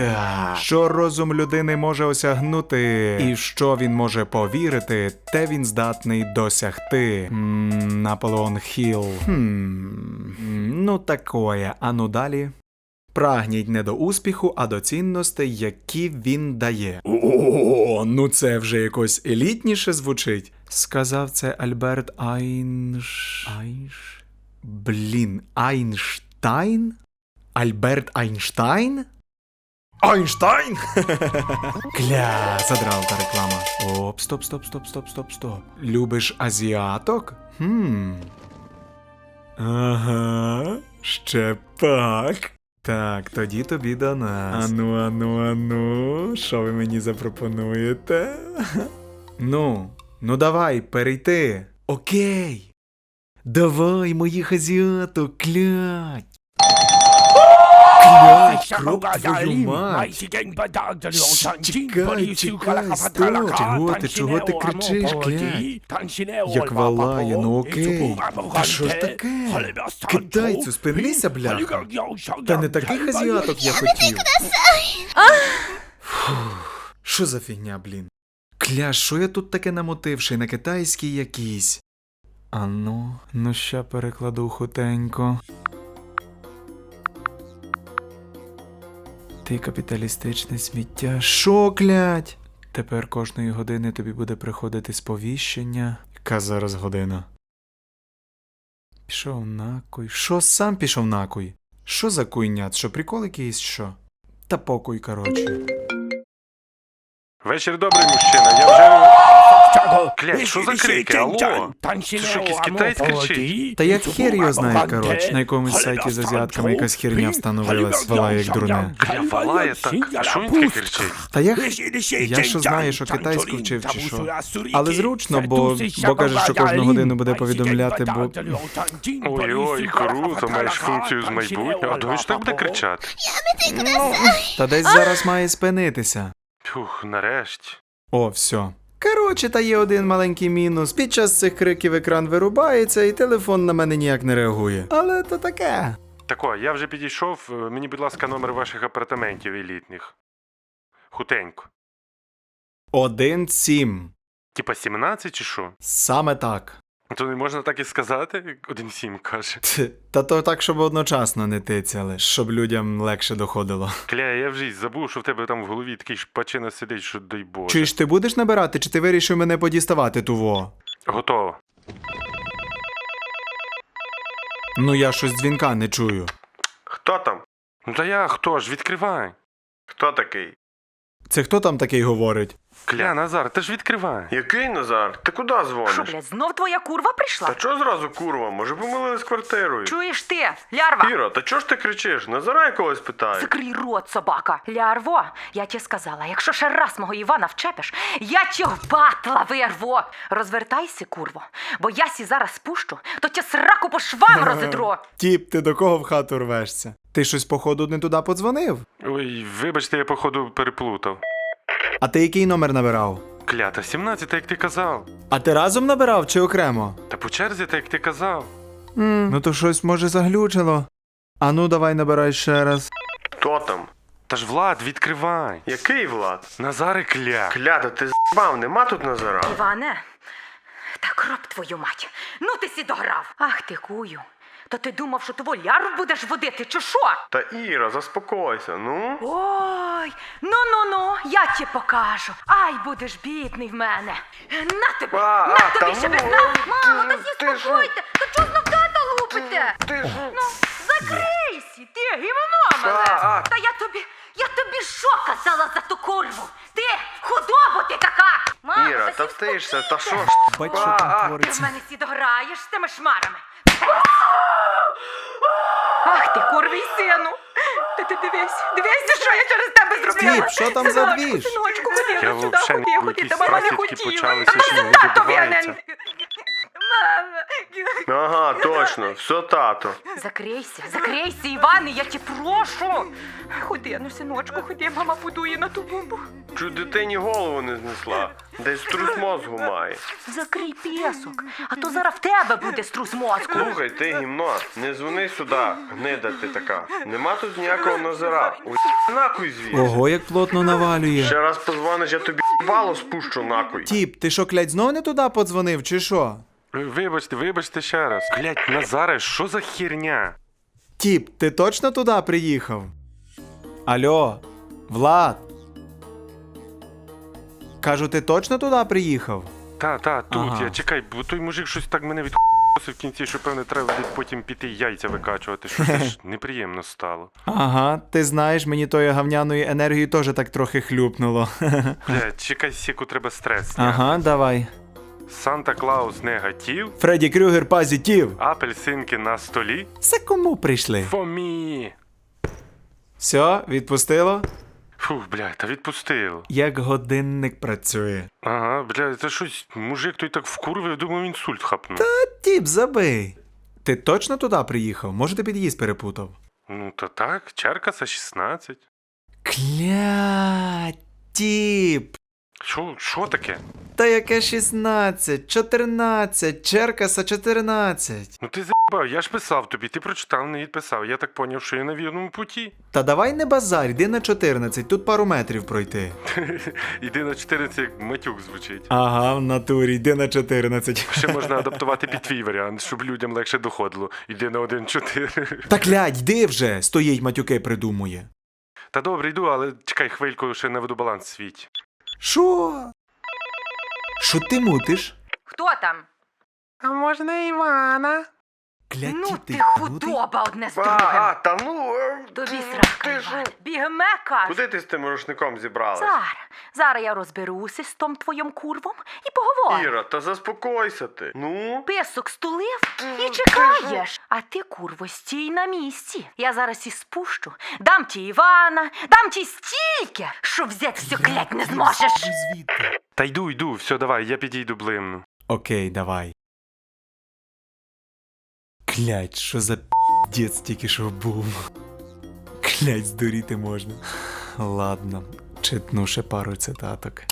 Так. Що розум людини може осягнути, і що він може повірити, те він здатний досягти. Наполеон Хіл. Хм. Ну такое. А ну далі. Прагніть не до успіху, а до цінностей, які він дає. О, ну це вже якось елітніше звучить. Сказав це Альберт Айнш. Айнш. Блін, Айнштайн? Альберт Айнштайн? Айнштайн? Кля, задрала та реклама. Оп, стоп, стоп, стоп, стоп, стоп, стоп. Любиш азіаток? Хм. Ага, ще пак. Так, тоді тобі до нас. Ану, ану, ану, що ви мені запропонуєте? Ну, ну давай, перейти. Окей. Давай, моїх азіаток, клять. Клять, кроп твою мать. Чекай, чекай, стоп. Чого ти, чого ти кричиш, клять? Як валає, ну окей. Та що ж таке? Китайцю, спинися, бляха. Та не таких азіаток я хотів. Фух, Що за фігня, блін? Кля, що я тут таке намотивши на китайський якийсь? А ну, ну ща перекладу хутенько. Ти капіталістичне сміття. Шоклять! Тепер кожної години тобі буде приходити сповіщення. Яка зараз година? Пішов накуй. Що сам пішов накуй? Що за куйнят? Що прикол якийсь що? Та покуй, коротше. Вечір добрий, мужчина. Я вже. Клять, що за крики? Алло? Ти що, якийсь китаєць кричить? Та як хер його знає, коротше. На якомусь сайті з азіатками якась херня встановилась, вала як дурне. Кля, валає так. А що він таке кричить? Та я, я що знаю, що китайську вчив чи що. Але зручно, бо, бо каже, що кожну годину буде повідомляти, бо. Ой-ой, круто, маєш функцію з майбутнього. А то ж так буде кричати. Та десь зараз має спинитися. Фух, нарешті. О, все. Коротше, та є один маленький мінус. Під час цих криків екран вирубається, і телефон на мене ніяк не реагує. Але то таке. Тако, я вже підійшов. Е, Мені, будь ласка, номер ваших апартаментів елітних. Хутенько. Один сім. Типа 17 чи що? Саме так. То не можна так і сказати, один сім каже. Та то так, щоб одночасно не тицяли, щоб людям легше доходило. Кля, я вже й забув, що в тебе там в голові такий шпачина сидить, що дай Боже. Чуєш, ти будеш набирати, чи ти вирішив мене подіставати туво? Готово. Ну я щось дзвінка не чую. Хто там? Ну та я хто ж, відкривай. Хто такий? Це хто там такий говорить? Кля, Назар, ти ж відкривай. Який Назар? Ти куди Що, дзвониш? блядь, знов твоя курва прийшла? Та чого зразу курва? Може помилились квартирою? Чуєш ти, лярва? Іра, та чого ж ти кричиш? Назара якогось питає. Закрий рот, собака. Лярво, я тебе сказала, якщо ще раз мого Івана вчепиш, я тебе батла вирву. Розвертайся, курво, бо я сі зараз спущу, то тя сраку по швам розідру. Тіп, ти до кого в хату рвешся? Ти щось, походу, не туди подзвонив? Ой, вибачте, я походу переплутав. А ти який номер набирав? Клята, 17, як ти казав. А ти разом набирав чи окремо? Та по черзі, так як ти казав. Ну то щось може заглючило. А ну давай набирай ще раз. Хто там? Та ж Влад, відкривай. Який Влад? Назари кля. Кляда, ти з**бав, нема тут Назара? Іване, та кроп твою мать. Ну ти сі дограв. Ах ти кую. То ти думав, що того ляру будеш водити, чи що? Та Іра, заспокойся, ну. Ой, ну ну ну, я тебе покажу. Ай, будеш бідний в мене. На тобі, А, на а, тобі та ще ну, на. Мамо, та ти ж- спокойте. Та чого знов тата лупите? Ти ж... Ну, закрийся, ти гімно мене. А, а. Та я тобі, я тобі що казала за ту курву? Ти худобу ти така. Мамо, Іра, та та встаєшся, та що ж? Що А, там а. Ти в твориться. мене сі дограєш з тими шмарами. Ах ти, курвий сину! Ти, ти дивись, дивись, що я через тебе зробила. Стіп, що там за двіж? Синочку, Я ходила сюди, вообще не ходи, буду, ходи, якісь не хотіла. почалися, що не Тато відбувається. винен. Мама, Ага, точно, все тато. Закрийся, закрийся, Іване, я тебе прошу. Ходи, ну, синочку, ходи, мама подує на ту бомбу. Чуть дитині голову не знесла. Десь трус мозгу має. Закрий пісок, а то зараз в тебе буде струс мозку. Слухай, ти гімно, не дзвони сюди, гнида ти така. Нема тут ніякого назира. У нахуй звідси. Ого, як плотно навалює. Ще раз позвониш, я тобі бало спущу нахуй. Тіп, ти що, клять, знов не туди подзвонив, чи що? Вибачте, вибачте ще раз. Блять, Назаре, що за херня? Тіп, ти точно туди приїхав? Алло, Влад. Кажу, ти точно туди приїхав? Та, та, тут Ага. я чекай, бо той мужик щось так мене від в кінці, що певне треба буде потім піти яйця викачувати. Що це ж неприємно стало. Ага, ти знаєш, мені тої гавняної енергії теж так трохи хлюпнуло. Блять, чекай сіку, треба стрес. ага, давай. Санта Клаус негатив, Фредді Крюгер позитив. апельсинки на столі. Це кому прийшли? Фомі. Все, відпустило? Фух, блядь, та відпустило. Як годинник працює. Ага, блядь, це щось, мужик той так вкурвив, думав інсульт хапнув. Тіп, забий. Ти точно туди приїхав? Може, ти під'їзд перепутав? Ну, то так, Черкаса 16. Кля, тіп. Що, що таке? Та яке 16, 14, Черкаса 14. Ну ти заїбав, я ж писав тобі, ти прочитав, не відписав. Я так поняв, що я на вірному путі. Та давай не базар, йди на 14, тут пару метрів пройти. Іди на 14, як матюк звучить. Ага, в натурі, йди на 14. Ще можна адаптувати під твій варіант, щоб людям легше доходило. Іди на 1-4. Та клядь, йди вже, стоїть матюки придумує. Та добре, йду, але чекай хвильку, ще наведу баланс в світі. Що? Що ти мутиш? Хто там? А можна Івана? Клядь, Ну ти худоба одне з А, другим. а, та ну. е, ти що? Іван. Бігме, каже. Куди ти з тим рушником зібралась? Зараз, зараз я розберуся з том твоїм курвом і поговорю. Іра, та заспокойся ти. Ну? Писок стулив і чекаєш. А ти, курво, стій на місці. Я зараз і спущу. Дам ті Івана, дам ті стільки, що взяти все клять не зможеш. Звідти. Та йду, йду, все, давай, я підійду блимну. Окей, давай. Клять, що за п'єць тільки що був. Клять, здуріти можна. Ладно, читну ще пару цитаток.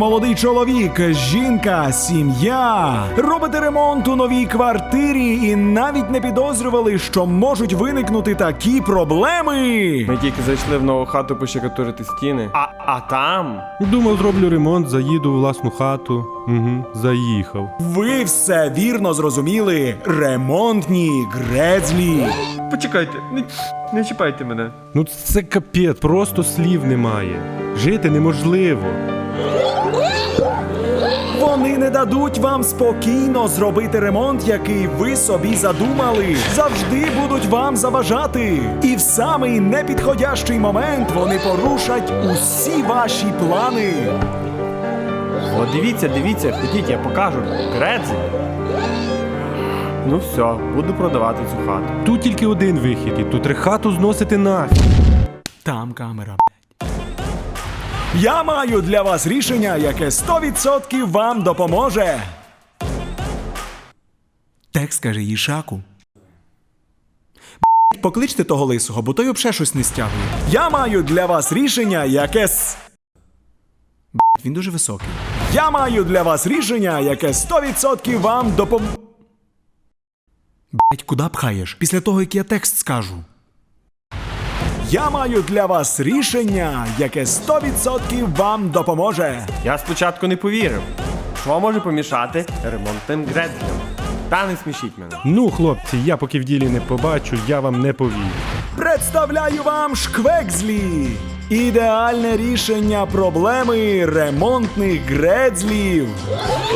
Молодий чоловік, жінка, сім'я, робите ремонт у новій квартирі і навіть не підозрювали, що можуть виникнути такі проблеми. Ми тільки зайшли в нову хату пощекатурити стіни. А, а там. Думав, зроблю ремонт, заїду у власну хату. Угу, заїхав. Ви все вірно зрозуміли. Ремонтні грецлі. Почекайте, не, не чіпайте мене. Ну це капець, просто слів немає. Жити неможливо. Вони не дадуть вам спокійно зробити ремонт, який ви собі задумали. Завжди будуть вам заважати. І в самий непідходящий момент вони порушать усі ваші плани. О, дивіться, дивіться, ходіть, я покажу. Гредзи. Ну все, буду продавати цю хату. Тут тільки один вихід, і тут хату зносити нафіг. Там камера. Я маю для вас рішення, яке 100% вам допоможе. Текст каже Їшаку. Б***ь, Покличте того лисого, бо той обше щось не стягує. Я маю для вас рішення, яке с. Він дуже високий. Я маю для вас рішення, яке 100% вам допом. Блять, куди пхаєш? Після того, як я текст скажу. Я маю для вас рішення, яке 100% вам допоможе. Я спочатку не повірив. Що може помішати ремонтним гредзлям? Та не смішіть мене. Ну, хлопці, я поки в ділі не побачу, я вам не повірю. Представляю вам шквекзлі. Ідеальне рішення проблеми ремонтних грецлів.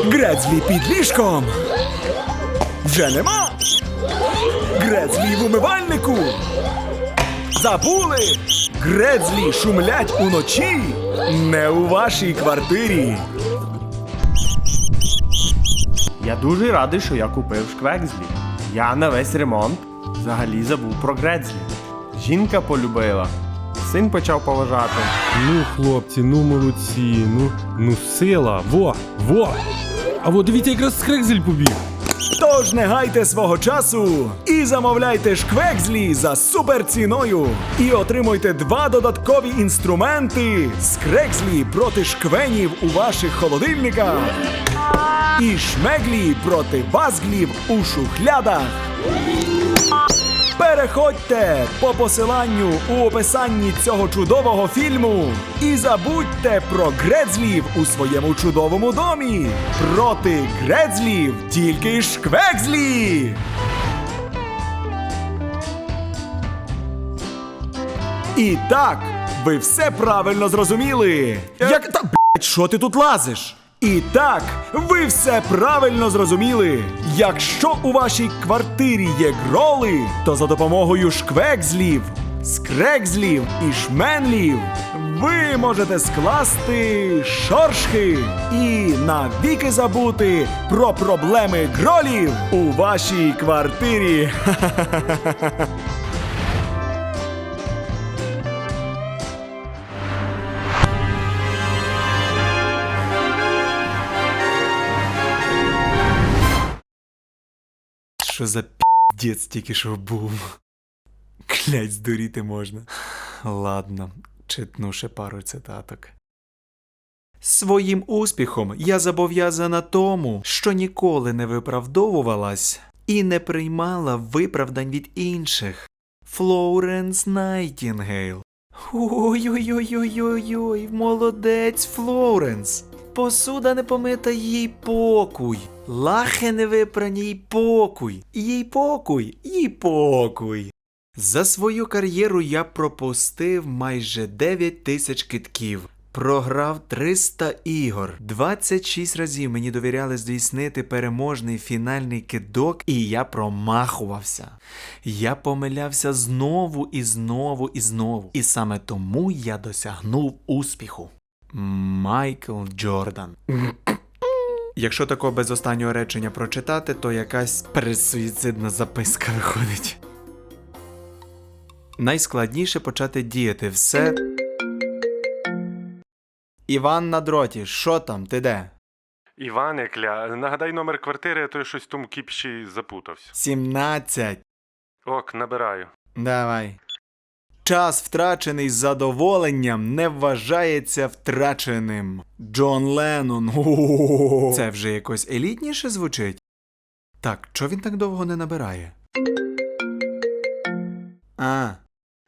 Грецлі під ліжком. Вже нема. Грецлі в умивальнику. Забули. Грецлі шумлять уночі. Не у вашій квартирі. Я дуже радий, що я купив шквекзлі. Я на весь ремонт взагалі забув про грецлі. Жінка полюбила. син почав поважати. Ну, хлопці, ну молодці, ну, ну сила. Во, во. А во, дивіться, якраз скрекзель побіг. Тож не гайте свого часу і замовляйте шквекзлі за суперціною. І отримуйте два додаткові інструменти скрекзлі проти шквенів у ваших холодильниках. І шмеглі проти вазглів у шухлядах. Переходьте по посиланню у описанні цього чудового фільму і забудьте про грецлів у своєму чудовому домі. Проти грецлів тільки шквекзлі. І так, ви все правильно зрозуміли. Як та блять, що ти тут лазиш? І так, ви все правильно зрозуміли. Якщо у вашій квартирі є гроли, то за допомогою шквекзлів, скрекзлів і шменлів ви можете скласти шоршки і навіки забути про проблеми гролів у вашій квартирі. Що за піздець тільки що був? Клять, здуріти можна. Ладно, читну ще пару цитаток. Своїм успіхом я зобов'язана тому, що ніколи не виправдовувалась і не приймала виправдань від інших. Флоренс Найтінгейл. Ой-ой-ой-ой-ой, молодець Флоренс. Посуда не помита їй покуй. Лахи не випрані покуй. Їй покуй, їй покуй. За свою кар'єру я пропустив майже 9 тисяч китків. Програв 300 ігор. 26 разів мені довіряли здійснити переможний фінальний кидок, і я промахувався. Я помилявся знову і знову і знову. І саме тому я досягнув успіху. Майкл Джордан. Якщо такого без останнього речення прочитати, то якась пересуїцидна записка виходить. Найскладніше почати діяти все. Іван на дроті, що там, ти де? Іване, кля, нагадай номер квартири, а то я щось в тому кіпші запутався. 17. Ок, набираю. Давай. Час, втрачений з задоволенням, не вважається втраченим. Джон Леннон. Це вже якось елітніше звучить. Так, чого він так довго не набирає? А,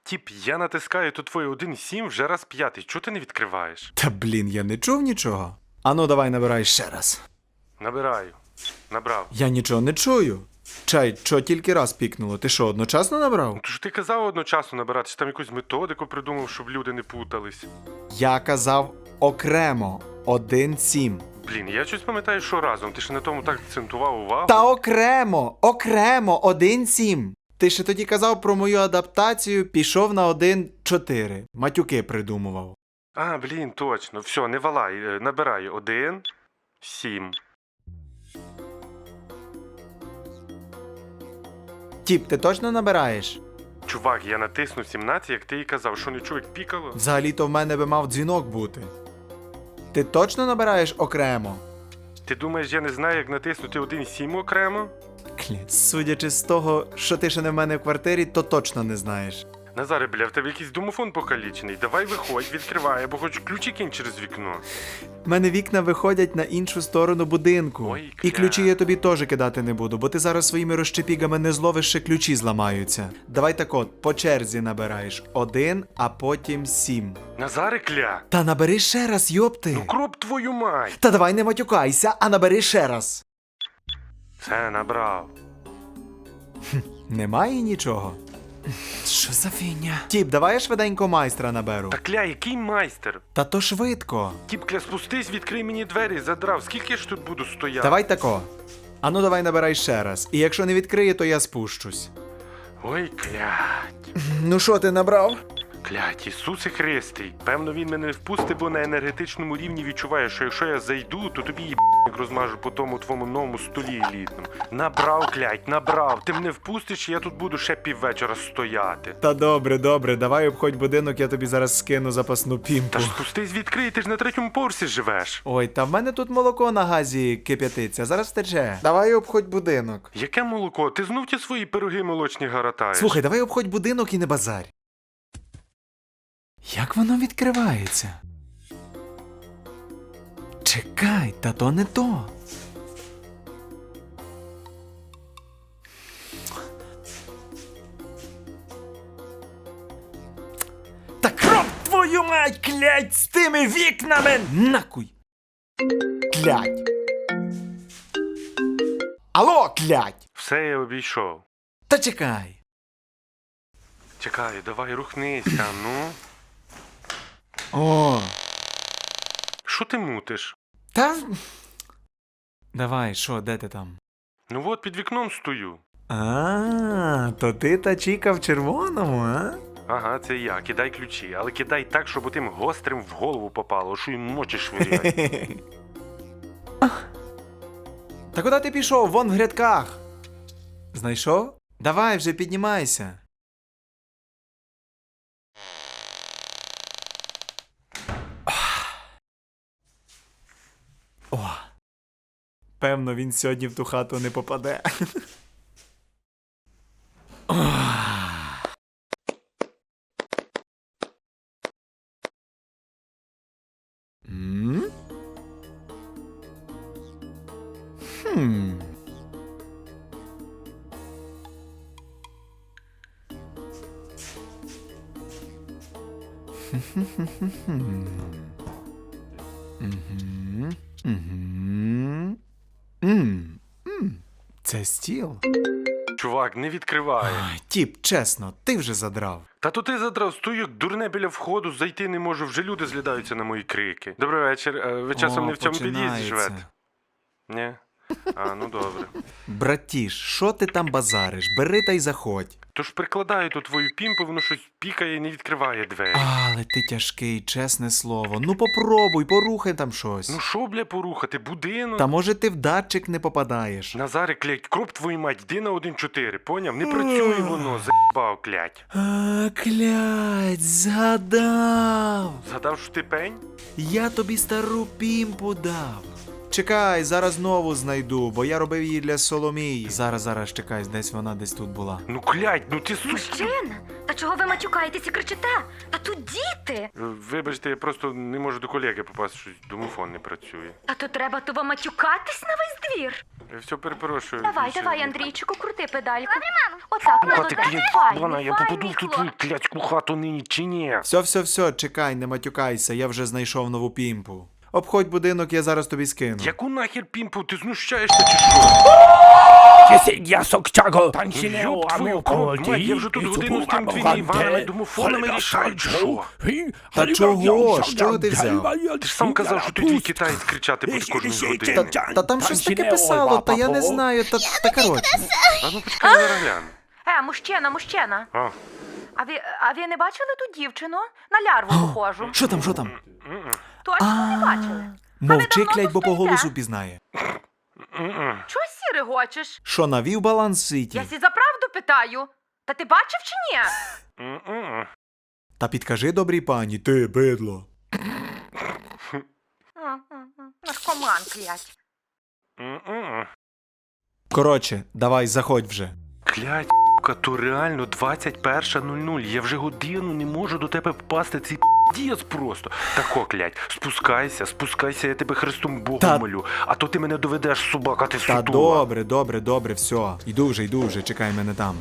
Тіп, я натискаю тут твоє 1.7 вже раз п'ятий. Чого ти не відкриваєш? та блін, я не чув нічого. Ану, давай набирай ще раз. Набираю. Набрав. Я нічого не чую. Чай, що тільки раз пікнуло? Ти що, одночасно набрав? Ну, то ж ти казав одночасно набирати, чи там якусь методику придумав, щоб люди не путались. Я казав окремо. Один-сім. Блін, я щось пам'ятаю, що разом. Ти ж на тому так акцентував увагу. Та окремо, окремо, один-сім. Ти ще тоді казав про мою адаптацію, пішов на один-чотири. Матюки придумував. А, блін, точно. Все, не валай. Е, Набираю. Один, сім. Тіп, ти точно набираєш? Чувак, я натиснув 17, як ти і казав, що не чув, як пікало. Взагалі-то в мене би мав дзвінок бути. Ти точно набираєш окремо? Ти думаєш, я не знаю, як натиснути 1.7 окремо? Клі. Судячи з того, що ти ще не в мене в квартирі, то точно не знаєш. Назаре, бля, в тебе якийсь домофон покалічений. Давай виходь, відкривай, або хоч ключі кинь через вікно. В мене вікна виходять на іншу сторону будинку. Ой, І кля. ключі я тобі теж кидати не буду, бо ти зараз своїми розчепігами не зловиш, ще ключі зламаються. Давай так от, по черзі набираєш один, а потім сім. Назаре, кля! Та набери ще раз, йопти. Ну кроп твою мать! Та давай не матюкайся, а набери ще раз. Це набрав. Немає нічого. Що за фігня? Тіп, давай я швиденько майстра наберу. Та кля, який майстер? Та то швидко. Тіп, кля, спустись, відкрий мені двері, задрав. Скільки я ж тут буду стояти? Давай тако. Ану, давай набирай ще раз. І якщо не відкриє, то я спущусь. Ой, клять. Ну що, ти набрав? Клять, Ісусе Христий. Певно, він мене не впустить, бо на енергетичному рівні відчуває, що якщо я зайду, то тобі їб розмажу по тому твоєму новому столі елітному. Набрав, клять, набрав. Ти мене впустиш, і я тут буду ще піввечора стояти. Та добре, добре, давай обходь будинок, я тобі зараз скину запасну пімпу. Та ж спустись відкрий, ти ж на третьому поверсі живеш. Ой, та в мене тут молоко на газі кип'ятиться, зараз тече. Давай обходь будинок. Яке молоко? Ти знов ті свої пироги молочні гаратаєш? Слухай, давай обходь будинок і не базарь. Як воно відкривається? Чекай, та то не то. Та кроп твою мать, клять, з тими вікнами! Накуй! Клять! Алло, клять! Все я обійшов. Та чекай! Чекай, давай рухнися, ну. О! Що ти мутиш? Та. Давай, що, де ти там? Ну от під вікном стою. А, то ти та чіка в червоному, а? Ага, це я. Кидай ключі, але кидай так, щоб тим гострим в голову попало, що їм мочі швиряє. Та куди ти пішов? Вон в грядках. Знайшов? Давай вже піднімайся. О. Певно, він сьогодні в ту хату не попаде. М? Мгм. Мгм. М. М. Це стіл. Чувак, не відкриває. Ай, Тіп, чесно, ти вже задрав. Та то ти задрав стою, як дурне біля входу, зайти не можу, вже люди злідаються на мої крики. Добрий вечір. Е, Ви часом О, не в цьому під'їзді починається. живете? Ні? А, ну добре. Братіш, що ти там базариш? Бери та й заходь. Тож прикладаю ту твою пімпу, воно щось пікає і не відкриває двері. Але ти тяжкий, чесне слово. Ну попробуй, порухай там щось. Ну що, бля, порухати? Будинок? Та може ти в датчик не попадаєш. Назарик, клять, кроп твою мать, йди на 1-4, поняв? Не працює воно, заїбав, клять. А, клять, згадав. Згадав, що ти пень? Я тобі стару пімпу дав. Чекай, зараз нову знайду, бо я робив її для Соломії. Зараз, зараз, чекай, десь вона десь тут була. Ну клять, ну ти су... Мужчина, та чого ви матюкаєтесь і кричите? Та тут діти. Вибачте, я просто не можу до колеги попасти, щось домофон не працює. Та тут треба того матюкатись на весь двір. Я все перепрошую. Давай, Більше давай, Андрійчику, крути педальку. Отак, молодець, клять, файний, вона, я попаду в ту твою клятську хату нині чи ні? Все, все, все, чекай, не матюкайся, я вже знайшов нову пімпу. Обходь будинок, я зараз тобі скину. Яку нахер пімпу, ти знущаєшся чи що? Я сокчаго, Ёб твою кроп, мать, я вже тут годину з тим твоїми Іванами домофонами рішаю, чи що? Та чого? Що ти взяв? Ти ж сам казав, що ти твій китаєць кричати буде кожної години. Та там щось таке писало, та я не знаю, та, та коротше. А ну почекай, я зараз гляну. Е, мужчина, мужчина. А, А ви, а ви не бачили ту дівчину? На лярву похожу. Що там, що там? Точно не бачили? Мовчи, клять, бо по голосу пізнає. Чого сіри гочеш? Що, навів баланс світі? Я сі за правду питаю. Та ти бачив чи ні? Та підкажи добрій пані, ти бидло. Наркоман, клять. Коротше, давай, заходь вже. Клять, ка, то реально 21.00. Я вже годину не можу до тебе попасти. Цей дієць просто. Тако, клять, спускайся, спускайся, я тебе Христом Богом Та- молю. А то ти мене доведеш, собака, ти Та сутула. добре, добре, добре, все. Іду вже, йду вже, чекай мене там.